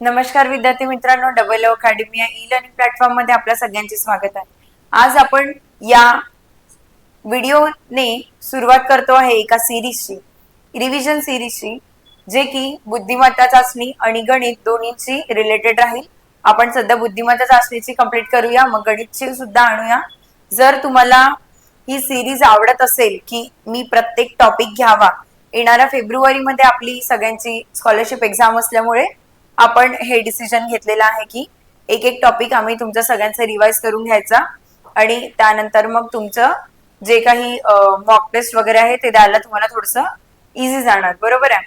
नमस्कार विद्यार्थी मित्रांनो डबल ओ अकॅडमी या ई लर्निंग प्लॅटफॉर्ममध्ये आपल्या सगळ्यांचे स्वागत आहे. आज आपण या व्हिडिओने सुरुवात करतो आहे एका सिरीजची रिव्हिजन सिरीजची जे की बुद्धिमत्ता चाचणी आणि गणित दोन्हीची रिलेटेड राहील. आपण सध्या बुद्धिमत्ता चाचणीची कंप्लीट करूया मग गणितची सुद्धा आणूया. जर तुम्हाला ही सिरीज आवडत असेल की मी प्रत्येक टॉपिक घ्यावा येणाऱ्या फेब्रुवारीमध्ये आपली सगळ्यांची स्कॉलरशिप एक्झाम असल्यामुळे आपण हे डिसिजन घेतलेलं आहे की एक एक टॉपिक आम्ही तुमच्या सगळ्यांचा रिवाइज करून घ्यायचा आणि त्यानंतर मग तुमचं जे काही मॉक टेस्ट वगैरे आहे ते द्यायला तुम्हाला थोडस इझी जाणार. बरोबर आहे?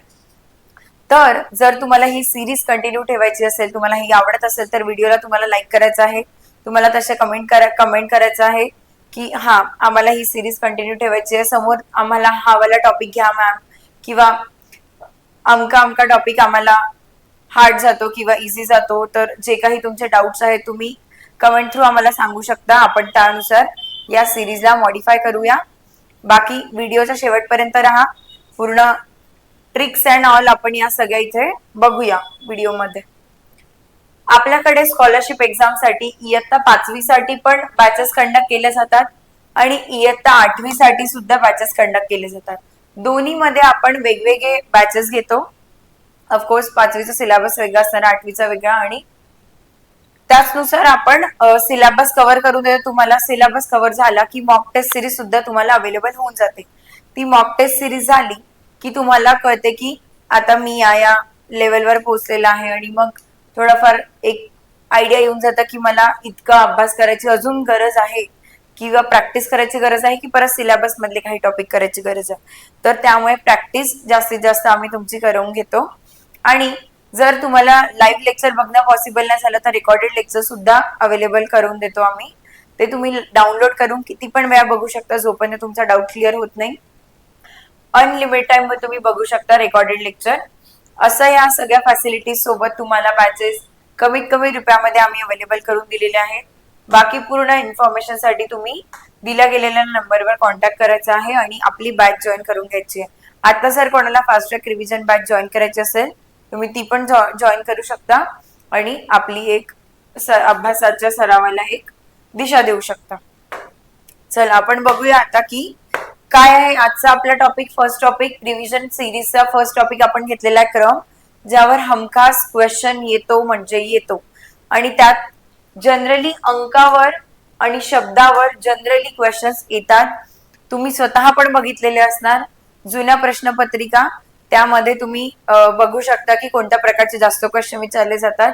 तर जर तुम्हाला ही सिरीज कंटिन्यू ठेवायची असेल तुम्हाला ही आवडत असेल तर व्हिडिओला तुम्हाला लाईक करायचं आहे. तुम्हाला तसे कमेंट करा कमेंट करायचं आहे की हा आम्हाला ही सिरीज कंटिन्यू ठेवायची आहे. समोर आम्हाला हा वाला टॉपिक घ्या मॅम किंवा अमका अमका टॉपिक आम्हाला हार्ड जातो किंवा इझी जातो तर जे काही तुमचे डाऊट्स आहेत तुम्ही कमेंट थ्रू आम्हाला सांगू शकता. आपण त्यानुसार या सिरीजला मॉडीफाय करूया. बाकी व्हिडिओच्या शेवटपर्यंत राहा. पूर्ण ट्रिक्स अँड ऑल आपण या सगळ्या इथे बघूया व्हिडिओमध्ये आपल्याकडे स्कॉलरशिप एक्झामसाठी इयत्ता पाचवी साठी पण बॅचेस कंडक्ट केले जातात आणि इयत्ता आठवी साठी सुद्धा बॅचेस कंडक्ट केले जातात. दोन्ही मध्ये आपण वेगवेगळे बॅचेस घेतो. ऑफकोर्स पाचवीचा सिलेबस वेगळा असणार आठवीचा वेगळा आणि त्याचनुसार आपण सिलेबस कव्हर करून देतो तुम्हाला सिलेबस कव्हर झाला की मॉक टेस्ट सिरीज सुद्धा तुम्हाला अवेलेबल होऊन जाते. ती मॉक टेस्ट सिरीज झाली की तुम्हाला कळते की आता मी या या लेवलवर पोहोचलेला आहे आणि मग थोडाफार एक आयडिया येऊन जातं की मला इतका अभ्यास करायची अजून गरज आहे किंवा प्रॅक्टिस करायची गरज आहे की परत सिलेबस मधले काही टॉपिक करायची गरज आहे. तर त्यामुळे प्रॅक्टिस जास्तीत जास्त आम्ही तुमची करून घेतो. आणि जर तुम्हाला लाईव्ह लेक्चर बघणं पॉसिबल नाही झालं तर रेकॉर्डेड लेक्चर सुद्धा अवेलेबल करून देतो आम्ही. ते तुम्ही डाउनलोड करून किती पण वेळा बघू शकता जोपर्यंत तुमचा डाऊट क्लिअर होत नाही. अनलिमिटेड टाइम वर तुम्ही बघू शकता रेकॉर्डेड लेक्चर असं या सगळ्या फॅसिलिटीज सोबत तुम्हाला बॅचेस कमीत कमी रुपयामध्ये आम्ही अवेलेबल करून दिलेले आहेत. बाकी पूर्ण इन्फॉर्मेशनसाठी तुम्ही दिल्या गेलेल्या नंबरवर कॉन्टॅक्ट करायचा आहे आणि आपली बॅच जॉईन करून घ्यायची आहे. आता जर कोणाला fast track revision batch join करायची असेल तुम्ही ती पण जॉईन करू शकता. आणि आपली एक अभ्यासाच्या सरावाला एक दिशा देऊ शकता. चल आपण बघूया आता की काय आहे आजचा आपला टॉपिक फर्स्ट टॉपिक रिव्हिजन सिरीजचा फर्स्ट टॉपिक आपण घेतलेला आहे क्रम ज्यावर हमखास क्वेश्चन येतो म्हणजे येतो. आणि त्यात जनरली अंकावर आणि शब्दावर जनरली क्वेश्चन्स येतात. तुम्ही स्वतः पण बघितलेले असणार. जुन्या प्रश्नपत्रिका त्यामध्ये तुम्ही बघू शकता की कोणत्या प्रकारचे जास्त क्वेश्चन विचारले जातात.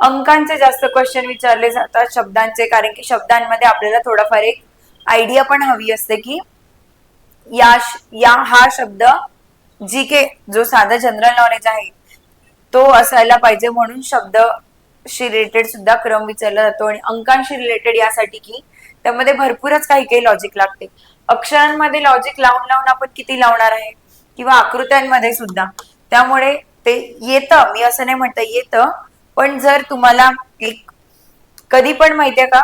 अंकांचे जास्त क्वेश्चन विचारले जातात शब्दांचे कारण की शब्दांमध्ये आपल्याला थोडाफार एक आयडिया पण हवी असते की या या हा शब्द जी के जो साधा जनरल नॉलेज आहे तो असायला पाहिजे म्हणून शब्द शी रिलेटेड सुद्धा क्रम विचारला जातो. आणि अंकांशी रिलेटेड यासाठी की त्यामध्ये भरपूरच काही काही लॉजिक लागते. अक्षरांमध्ये लॉजिक लावून लावून आपण किती लावणार आहे? किंवा आकृत्यांमध्ये सुद्धा. त्यामुळे ते येतं मी असं नाही म्हणता येतं पण जर तुम्हाला एक कधी पण माहितीये का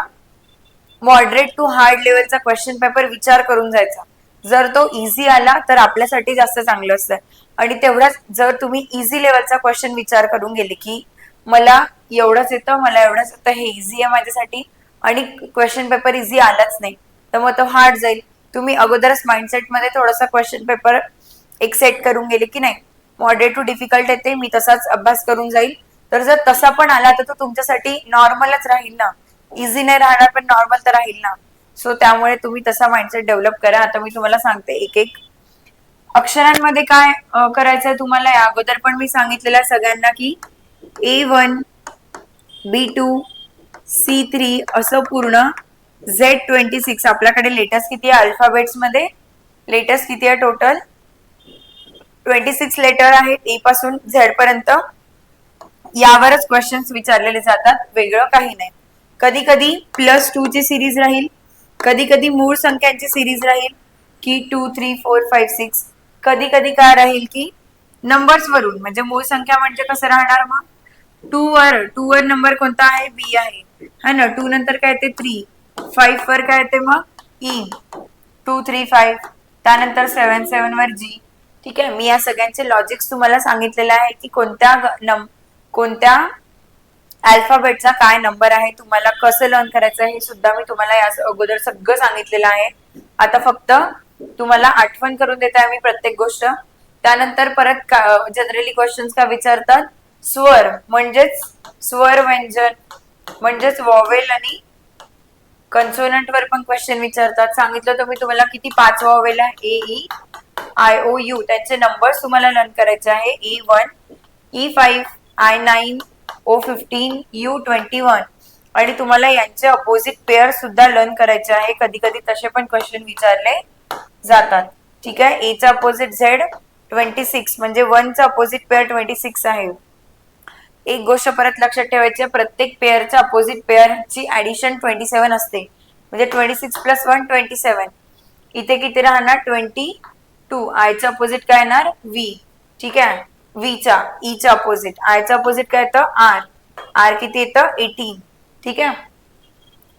मॉडरेट टू हार्ड लेवलचा क्वेश्चन पेपर विचार करून जायचा. जर तो इझी आला तर आपल्यासाठी जास्त चांगलं असतं. आणि तेवढाच जर तुम्ही इझी लेवलचा क्वेश्चन विचार करून गेले की मला एवढंच येतं मला एवढंच येतं हे इझी आहे माझ्यासाठी आणि क्वेश्चन पेपर इझी आलाच नाही तर मग तो हार्ड जाईल. तुम्ही अगोदरच माइंडसेटमध्ये थोडासा क्वेश्चन पेपर एक सेट करून गेले की नाही. मॉडरेट टू डिफिकल्ट येते मी तसाच अभ्यास करून जाईल. तर जर तसा पण आला तर तो तुमच्यासाठी नॉर्मलच राहील ना. इझी नाही राहणार पण नॉर्मल तर राहील ना. सो त्यामुळे तुम्ही तसा माइंडसेट डेव्हलप करा. आता मी तुम्हाला सांगते एक एक. अक्षरांमध्ये काय करायचंय तुम्हाला? या अगोदर पण मी सांगितलेलं सगळ्यांना की A one B two C three असं पूर्ण झेड ट्वेंटी सिक्स आपल्याकडे लेटेस्ट किती आहे? अल्फाबेट्समध्ये लेटेस्ट किती आहे टोटल ट्वेंटी सिक्स लेटर आहेत ए पासून झेड पर्यंत. यावरच क्वेश्चन्स विचारलेले जातात वेगळं काही नाही. कधी कधी प्लस टू ची सिरीज राहील कधी कधी मूळ संख्यांची सिरीज राहील की two three four five six कधी कधी काय राहील की नंबर्स वरून म्हणजे मूळ संख्या म्हणजे कसं राहणार मग? टू वर टू वर नंबर कोणता आहे? बी आहे. हा ना? टू नंतर काय येते? थ्री फाईव्ह वर काय येते मग? ई टू थ्री फाईव्ह त्यानंतर सेवन सेवन वर जी ठीक आहे मी या सगळ्यांचे लॉजिक्स तुम्हाला सांगितलेले आहे की कोणत्या कोणत्या अल्फाबेटचा काय नंबर आहे तुम्हाला कसं लर्न करायचं हे सुद्धा मी तुम्हाला या अगोदर सगळं सांगितलेलं आहे. आता फक्त तुम्हाला आठवण करून देत आहे मी प्रत्येक गोष्ट. त्यानंतर परत जनरली क्वेश्चन का विचारतात स्वर म्हणजेच स्वर व्यंजन म्हणजेच वॉवेल आणि कन्सोनंट वर पण क्वेश्चन विचारतात. सांगितलं तर मी तुम्हाला किती पाच वॉवेल आहे? A E I O U त्यांचे नंबर तुम्हाला लर्न करायचे आहे. E one E five I nine O fifteen U twenty one आणि तुम्हाला यांचे अपोजिट पेअर सुद्धा लर्न करायचे आहे. कधी कधी तसे पण क्वेश्चन विचारले जातात. ठीक आहे? एचा अपोजिट झेड ट्वेंटी सिक्स म्हणजे वनचा अपोजिट पेअर ट्वेंटी सिक्स आहे. एक गोष्ट परत लक्षात ठेवायची प्रत्येक पेअरच्या अपोजिट पेअरची ऍडिशन ट्वेंटी सेव्हन असते. म्हणजे twenty six plus one twenty seven इथे किती राहणार? ट्वेंटी टू आयचा अपोजिट काय येणार? व्ही ठीक आहे? व्हीचा ईचा अपोजिट आयचा अपोजिट काय येतं? आर आर किती येतं? एटीन ठीक आहे?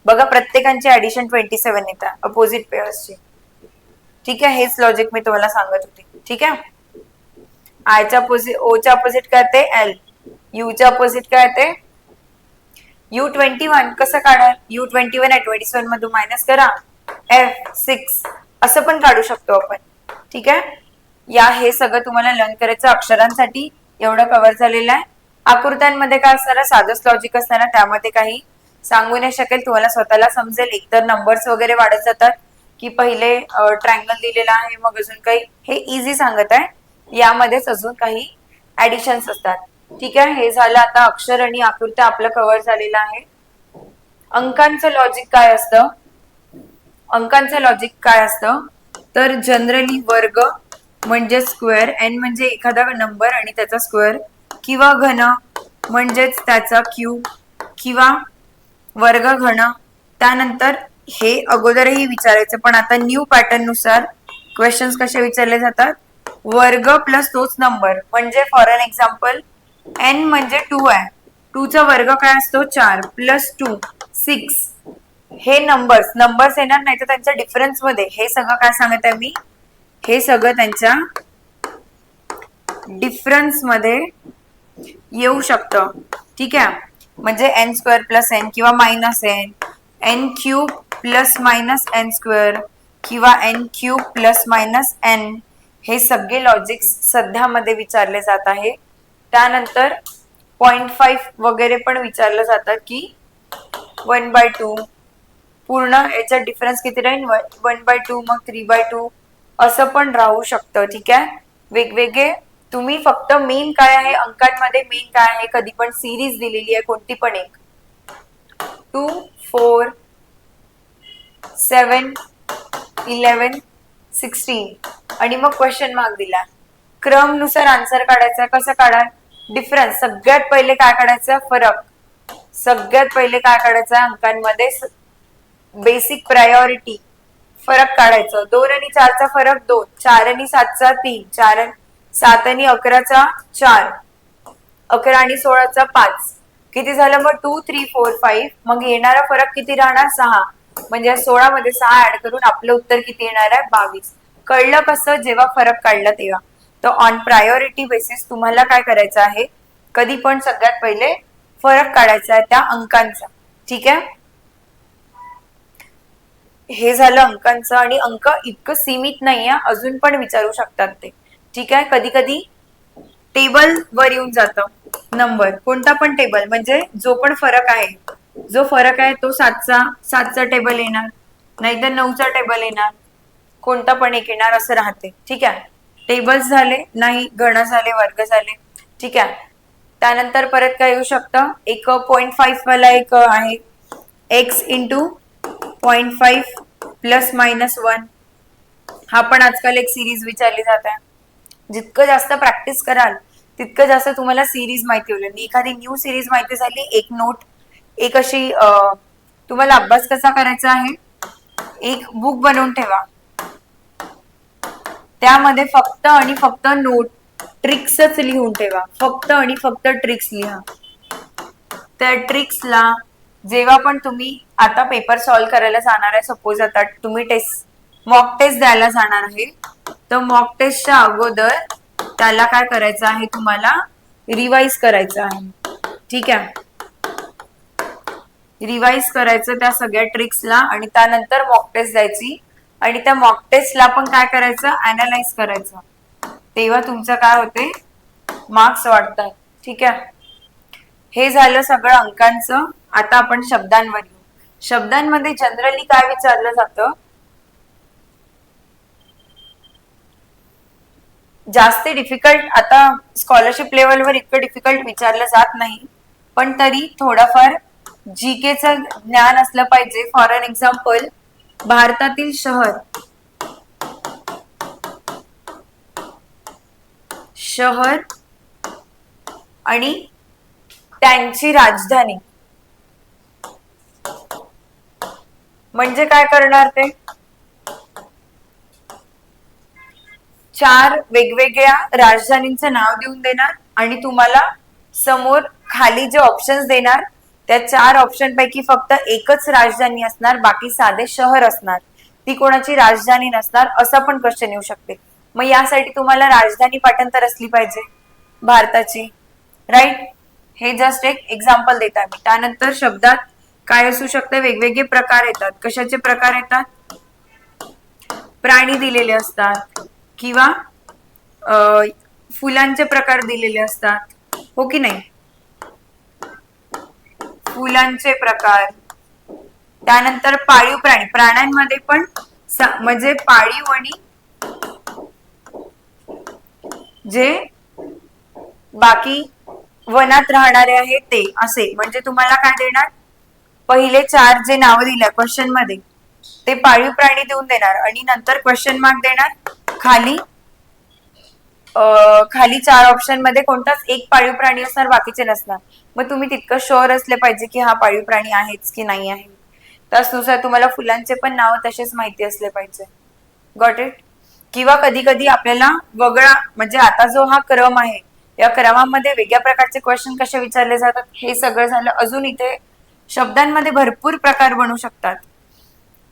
बघा प्रत्येकांची ऍडिशन ट्वेंटी सेव्हन येतात अपोजिट पेअर्सचे ठीक आहे? हेच लॉजिक मी तुम्हाला सांगत होते. ठीक आहे? आयच्या अपोजिट ओच्या अपोजिट काय ते एल यूच्या अपोजिट काय ते यू ट्वेंटी वन कसं काढाल? यू ट्वेंटी वन आहे ट्वेंटी सेव्हन मधून मायनस करा. एफ सिक्स असं पण काढू शकतो आपण. ठीक आहे? या हे सगळं तुम्हाला लर्न करायचं. अक्षरांसाठी एवढं कव्हर झालेलं आहे. आकृत्यांमध्ये काय असणार साधंच लॉजिक असताना त्यामध्ये काही सांगू नाही शकेल. तुम्हाला स्वतःला समजेल. एकतर नंबर्स वगैरे वाढत जातात. की पहिले ट्रँगल दिलेला आहे. मग अजून काही हे इझी सांगत आहे. यामध्येच अजून काही ऍडिशन्स असतात. ठीक आहे? हे झालं आता अक्षर आणि आकृत्या आपलं कव्हर झालेलं आहे. अंकांचं लॉजिक काय असतं? अंकांचं लॉजिक काय असतं? तर जनरली वर्ग म्हणजे स्क्वेअर एन म्हणजे एखादा नंबर आणि त्याचा स्क्वेअर किंवा घन म्हणजेच त्याचा क्यूब किंवा वर्ग घन त्यानंतर हे अगोदरही विचारायचं. पण आता न्यू पॅटर्ननुसार क्वेश्चन्स कसे विचारले जातात? वर्ग प्लस तोच नंबर. म्हणजे फॉर एन एक्झाम्पल एन म्हणजे टू आहे. टू चा वर्ग काय असतो? चार. Plus two six. हे नंबर्स नंबर्स येणार नाही तर त्यांच्या डिफरन्समध्ये. हे सगळं काय सांगत आहे मी? हे सगळं त्यांच्या डिफरन्समध्ये येऊ शकतं. ठीक आहे? म्हणजे एन स्क्वेअर प्लस एन किंवा minus N N cube plus minus N square किंवा N cube plus minus N हे सगळे लॉजिक्स सध्यामध्ये विचारले जात आहे. त्यानंतर पॉइंट फाईव्ह वगैरे पण विचारलं जातं की वन बाय टू पूर्ण याच्यात डिफरन्स किती राहील? वन बाय टू मग थ्री बाय टू असं पण राहू शकतं ठीक आहे? वेगवेगळे तुम्ही फक्त मेन काय आहे? अंकांमध्ये मेन काय आहे? कधी पण सिरीज दिलेली आहे कोणती पण एक. Two four seven eleven sixteen आणि मग क्वेश्चन मार्क दिला. क्रमनुसार आन्सर काढायचा कसं काढा डिफरन्स सगळ्यात पहिले काय काढायचं? फरक. सगळ्यात पहिले काय काढायचं? अंकांमध्ये बेसिक प्रायोरिटी फरक काढायचं. दोन आणि चारचा फरक दोन. चार आणि सातचा तीन. चार सात आणि अकराचा चार. अकरा आणि सोळाचा पाच. किती झालं मग? टू थ्री फोर फाईव्ह मग येणारा फरक किती राहणार? सहा. म्हणजे सोळा मध्ये सहा ऍड करून आपलं उत्तर किती येणार आहे? बावीस. कळलं कसं? जेव्हा फरक काढला तेव्हा. तर ऑन प्रायोरिटी बेसिस तुम्हाला काय करायचं आहे? कधी पण सगळ्यात पहिले फरक काढायचा आहे त्या अंकांचा. ठीक आहे? हे झालं अंकांचं आणि अंक इतकं सीमित नाहीये अजून पण विचारू शकतात ते. ठीक आहे? कधी कधी टेबल वर येऊन जातं. नंबर. कोणता पण टेबल. म्हणजे जो पण फरक आहे. जो फरक आहे तो सातचा सातचा टेबल येणार. नाहीतर नऊचा टेबल येणार. कोणता पण एक येणार असं राहते. ठीक आहे? टेबल्स झाले. नाही गण झाले वर्ग झाले. ठीक आहे? त्यानंतर परत काय येऊ शकतं? एक पॉईंट फाईव्ह वाला एक आहे. X into point five plus minus one हा पण आजकाल एक सिरीज विचारली जात आहे. जितकं जास्त प्रॅक्टिस कराल तितकं जास्त तुम्हाला सिरीज माहिती होईल. एखादी न्यू सिरीज माहिती झाली एक नोट एक अशी तुम्हाला अभ्यास कसा करायचा आहे एक बुक बनवून ठेवा. त्यामध्ये फक्त आणि फक्त नोट ट्रिक्सच लिहून ठेवा. फक्त आणि फक्त ट्रिक्स लिहा. त्या ट्रिक्सला जेव्हा पण तुम्ही आता पेपर सॉल्व्ह करायला जाणार आहे सपोज आता तुम्ही टेस्ट मॉक टेस्ट द्यायला जाणार आहे तर मॉक टेस्टच्या अगोदर त्याला काय करायचं आहे तुम्हाला? रिवाइज करायचं आहे. ठीक आहे? रिवाइज करायचं त्या सगळ्या ट्रिक्सला आणि त्यानंतर मॉक टेस्ट द्यायची. आणि त्या मॉक टेस्टला पण काय करायचं? अनालाइज करायचं. तेव्हा तुमचं काय होते? मार्क्स वाढतात. ठीक आहे? हे झालं सगळं अंकांचं. आता आपण शब्दांवर येऊ. शब्दांमध्ये जनरली काय विचारलं जातं? जास्त डिफिकल्ट आता स्कॉलरशिप लेवलवर इतकं डिफिकल्ट विचारलं जात नाही पण तरी थोडंफार जी केचं ज्ञान असलं पाहिजे. फॉर अन एक्झाम्पल भारतातील शहर. शहर आणि त्यांची राजधानी. म्हणजे काय करणार ते? चार वेगवेगळ्या राजधानींचं नाव देऊन देणार आणि तुम्हाला समोर खाली जे ऑप्शन्स देणार त्या चार ऑप्शन पैकी फक्त एकच राजधानी असणार बाकी साधे शहर असणार. ती कोणाची राजधानी नसणार असा पण क्वेश्चन येऊ शकते. मग यासाठी तुम्हाला राजधानी पाठांतर असली पाहिजे भारताची. राईट हे जस्ट एक एक्झाम्पल देत आहे. त्यानंतर शब्दात काय असू शकते? वेगवेगळे प्रकार येतात. कशाचे प्रकार येतात? प्राणी दिलेले असतात किंवा फुलांचे प्रकार दिलेले असतात. हो की नाही? फुलांचे प्रकार. त्यानंतर पाळीव प्राणी. प्राण्यांमध्ये पण म्हणजे पाळीव आणि जे बाकी वनात राहणारे आहेत ते असे. म्हणजे तुम्हाला काय देणार? पहिले चार जे नाव दिल्या क्वेश्चनमध्ये ते पाळीव प्राणी देऊन देणार आणि नंतर क्वेश्चन मार्क देणार. खाली खाली चार ऑप्शनमध्ये कोणताच एक पाळीव प्राणी असणार बाकीचे नसणार. मग तुम्ही तितकं शुअर असले पाहिजे की हा पाळीव प्राणी आहेच की नाही आहे. त्याचनुसार तुम्हाला फुलांचे पण नाव तसेच माहिती असले पाहिजे. गॉट इट किंवा कधी कधी आपल्याला वगळा म्हणजे आता जो हा क्रम आहे या क्रमामध्ये वेगळ्या प्रकारचे क्वेश्चन कसे विचारले जातात हे सगळं झालं. अजून इथे शब्दांमध्ये भरपूर प्रकार बनू शकतात.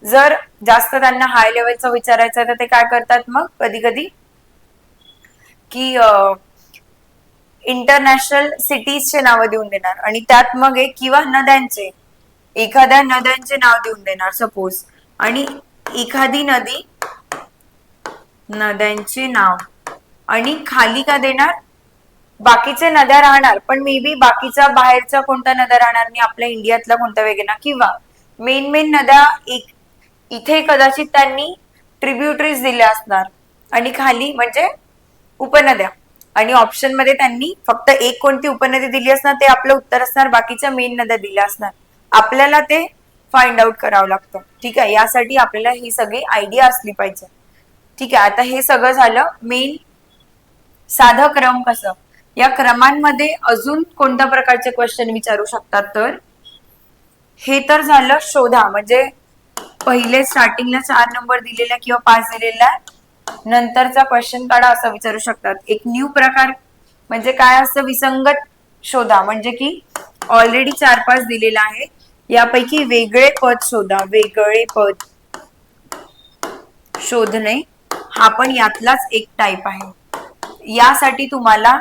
जर जास्त त्यांना हाय लेवलचं विचारायचं तर ते काय करतात मग? कधी कधी की इंटरनॅशनल सिटीजचे नावं देऊन देणार. आणि त्यात मग एक किंवा नद्यांचे एखाद्या नद्यांचे नाव देऊन देणार सपोज आणि एखादी नदी नद्यांचे नाव. आणि खाली का देणार? बाकीचे नद्या राहणार पण मे बी बाकीचा बाहेरचा कोणता नद्या राहणार नाही आपल्या इंडियातला कोणता वेगळा किंवा मेन मेन नद्या एक इथे कदाचित त्यांनी ट्रिब्युटरीज दिल्या असणार आणि खाली म्हणजे उपनद्या. आणि ऑप्शनमध्ये त्यांनी फक्त एक कोणती उपनदी दिली असणार ते आपलं उत्तर असणार बाकीच्या मेन नद्या दिल्या असणार. आपल्याला ते फाइंड आउट करावं लागतं. ठीक आहे? यासाठी आपल्याला ही सगळी आयडिया असली पाहिजे. ठीक आहे? आता हे सगळं झालं मेन साधं क्रम कसं? या क्रमांमध्ये अजून कोणत्या प्रकारचे क्वेश्चन विचारू शकतात तर? हे तर झालं शोधा म्हणजे पहिले स्टार्टिंगला चार नंबर दिलेला किंवा पाच दिलेला नंतरचा क्वेश्चन काढा असं विचारू शकतात. एक न्यू प्रकार म्हणजे काय असतं विसंगत शोधा म्हणजे की ऑलरेडी चार पाच दिलेला आहे यापैकी वेगळे पद शोधा. वेगळे पद शोधणे हा पण यातलाच एक टाईप आहे. यासाठी तुम्हाला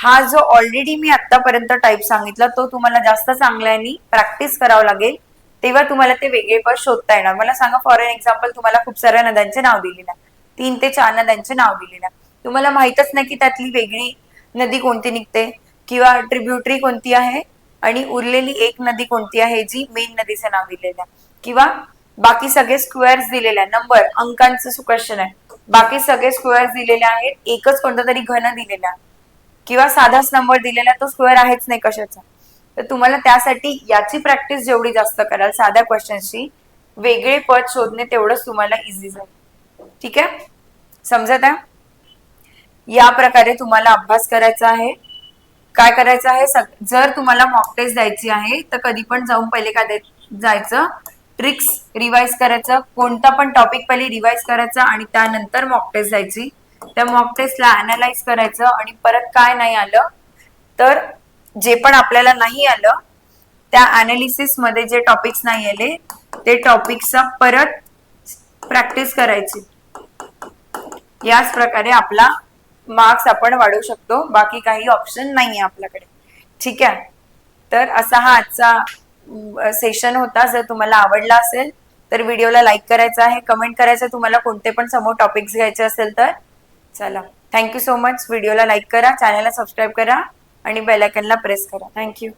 हा जो ऑलरेडी मी आतापर्यंत टाईप सांगितला तो तुम्हाला जास्त चांगल्याने प्रॅक्टिस करावं लागेल. तेव्हा तुम्हाला ते वेगळे पद शोधता येणार. मला सांगा फॉर एन एक्झाम्पल तुम्हाला खूप साऱ्या नद्यांचे नाव दिलेलं आहे. तीन ते चार नद्यांचे नाव दिलेलं आहे. तुम्हाला माहितच नाही की त्यातली वेगळी नदी कोणती निघते किंवा ट्रिब्युटरी कोणती आहे आणि उरलेली एक नदी कोणती आहे जी मेन नदीचं नाव दिलेलं आहे. किंवा बाकी सगळे स्क्वेअर्स दिलेले आहे. नंबर अंकांचं क्वेश्चन आहे. बाकी सगळे स्क्वेअर्स दिलेले आहेत. एकच कोणतं तरी घन दिलेला आहे. किंवा साधाच नंबर दिलेला तो स्क्वेअर आहेच नाही कशाचा. तर तुम्हाला त्यासाठी याची प्रॅक्टिस जेवढी जास्त कराल साध्या क्वेश्चनची वेगळे पद शोधणे तेवढंच तुम्हाला इझी जाईल. ठीक आहे? समजत आहे? या प्रकारे तुम्हाला अभ्यास करायचा आहे. काय करायचं आहे? जर तुम्हाला मॉक टेस्ट द्यायची आहे तर कधी पण जाऊन पहिले काय जायचं. ट्रिक्स रिवाइज करायचं. कोणता पण टॉपिक पहिले रिवाइज करायचा आणि त्यानंतर मॉक टेस्ट द्यायची. त्या मॉक टेस्टला अनालाइज करायचं आणि परत काय नाही आलं तर जे पण आपल्याला नाही आलं त्या अनालिसिसमध्ये जे टॉपिक्स नाही आले ते टॉपिक्सचा परत प्रॅक्टिस करायची. याच प्रकारे आपला मार्क्स आपण वाढवू शकतो बाकी काही ऑप्शन नाही आहे आपल्याकडे. ठीक आहे? तर असा हा आजचा सेशन होता. जर तुम्हाला आवडला असेल तर व्हिडिओला लाईक करायचा आहे. कमेंट करायचं तुम्हाला कोणते पण समोर टॉपिक्स घ्यायचे असेल तर चला. थँक्यू सो मच व्हिडिओला लाईक करा चॅनलला सबस्क्राईब करा आणि बेल आयकनला प्रेस करा. Thank you